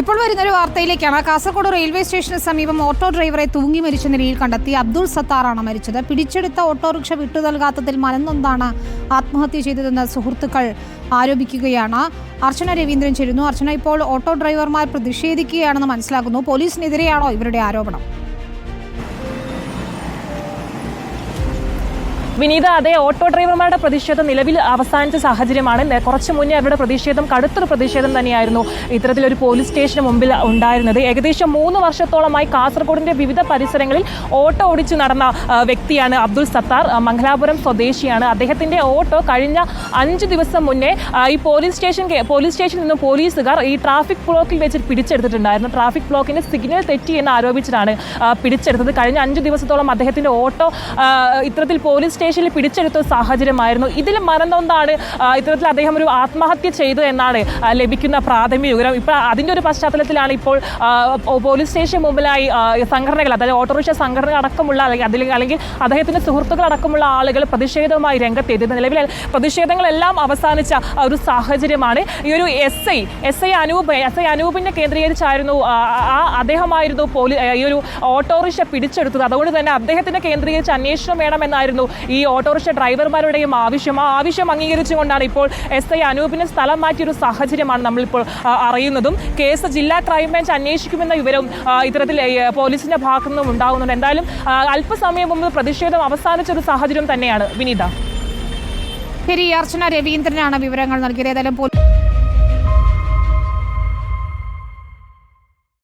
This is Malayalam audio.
ഇപ്പോൾ വരുന്ന ഒരു വാർത്തയിലേക്കാണ്. കാസർഗോഡ് റെയിൽവേ സ്റ്റേഷന് സമീപം ഓട്ടോ ഡ്രൈവറെ തൂങ്ങി മരിച്ച നിലയിൽ കണ്ടെത്തി അബ്ദുൾ സത്താറാണ് മരിച്ചത്. പിടിച്ചെടുത്ത ഓട്ടോറിക്ഷ വിട്ടു നൽകാത്തതിൽ മനന്നൊന്നാണ് ആത്മഹത്യ ചെയ്തതെന്ന് സുഹൃത്തുക്കൾ ആരോപിക്കുകയാണ്. അർച്ചന രവീന്ദ്രൻ ചേരുന്നു. അർച്ചന ഇപ്പോൾ ഓട്ടോ ഡ്രൈവർമാർ പ്രതിഷേധിക്കുകയാണെന്ന് മനസ്സിലാക്കുന്നു പോലീസിനെതിരെയാണോ ഇവരുടെ ആരോപണം? വിനീത അതേ ഓട്ടോ ഡ്രൈവർമാരുടെ പ്രതിഷേധം നിലവിൽ അവസാനിച്ച സാഹചര്യമാണ്. കുറച്ചു മുന്നേ അവരുടെ പ്രതിഷേധം കടുത്തൊരു പ്രതിഷേധം തന്നെയായിരുന്നു ഇത്തരത്തിലൊരു പോലീസ് സ്റ്റേഷന് മുമ്പിൽ ഉണ്ടായിരുന്നത്. ഏകദേശം മൂന്ന് വർഷത്തോളമായി കാസർഗോഡിന്റെ വിവിധ പരിസരങ്ങളിൽ ഓട്ടോ ഓടിച്ചു നടന്ന വ്യക്തിയാണ് അബ്ദുൾ സത്താർ. മംഗലാപുരം സ്വദേശിയാണ്. അദ്ദേഹത്തിന്റെ ഓട്ടോ കഴിഞ്ഞ അഞ്ച് ദിവസം മുന്നേ ഈ പോലീസ് സ്റ്റേഷൻ പോലീസ് സ്റ്റേഷനിൽ നിന്ന് പോലീസുകാർ ഈ ട്രാഫിക് ബ്ലോക്കിൽ വെച്ച് പിടിച്ചെടുത്തിട്ടുണ്ടായിരുന്നു. ട്രാഫിക് ബ്ലോക്കിന്റെ സിഗ്നൽ തെറ്റി എന്ന് ആരോപിച്ചിട്ടാണ് പിടിച്ചെടുത്തത്. കഴിഞ്ഞ അഞ്ച് ദിവസത്തോളം അദ്ദേഹത്തിന്റെ ഓട്ടോ ഇത്തരത്തിൽ പോലീസ് സ്റ്റേഷനിൽ പിടിച്ചെടുത്ത സാഹചര്യമായിരുന്നു. ഇതിൽ മനംനൊന്താണ് ആ, ഇത്തരത്തിൽ അദ്ദേഹം ഒരു ആത്മഹത്യ ചെയ്തു എന്നാണ് ലഭിക്കുന്ന പ്രാഥമിക വിവരം. ഇപ്പോൾ അതിന്റെ ഒരു പശ്ചാത്തലത്തിലാണ് ഇപ്പോൾ പോലീസ് സ്റ്റേഷൻ മുമ്പിലായി സംഘടനകൾ അതായത് ഓട്ടോറിക്ഷ സംഘടന അടക്കമുള്ള അല്ലെങ്കിൽ അതിൽ അല്ലെങ്കിൽ അദ്ദേഹത്തിന്റെ സുഹൃത്തുക്കൾ അടക്കമുള്ള ആളുകൾ പ്രതിഷേധവുമായി രംഗത്തെത്തിയത്. നിലവിൽ പ്രതിഷേധങ്ങളെല്ലാം അവസാനിച്ച ഒരു സാഹചര്യമാണ്. ഈ ഒരു S I S I Anoop S I അനൂപിനെ കേന്ദ്രീകരിച്ചായിരുന്നു ആ, അദ്ദേഹമായിരുന്നു പോലീസ് ഈ ഒരു ഓട്ടോറിക്ഷ പിടിച്ചെടുത്തത്. അതുകൊണ്ട് തന്നെ അദ്ദേഹത്തിനെ കേന്ദ്രീകരിച്ച് അന്വേഷണം വേണമെന്നായിരുന്നു ഈ ഓട്ടോറിക്ഷ ഡ്രൈവർമാരുടെയും ആവശ്യം ആ ആവശ്യം അംഗീകരിച്ചുകൊണ്ടാണ് ഇപ്പോൾ എസ് ഐ അനൂപിനെ സ്ഥലം മാറ്റിയൊരു സാഹചര്യമാണ് നമ്മളിപ്പോൾ അറിയുന്നതും. കേസ് ജില്ലാ ക്രൈംബ്രാഞ്ച് അന്വേഷിക്കുമെന്ന വിവരവും ആ, ഇത്തരത്തിൽ പോലീസിന്റെ ഭാഗത്തു നിന്നും ഉണ്ടാകുന്നുണ്ട്. എന്തായാലും അല്പസമയം മുമ്പ് പ്രതിഷേധം അവസാനിച്ച ഒരു സാഹചര്യം തന്നെയാണ്. വിനീത. ശരി അർച്ചന രവീന്ദ്രനാണ് വിവരങ്ങൾ നൽകിയത്. ഏതായാലും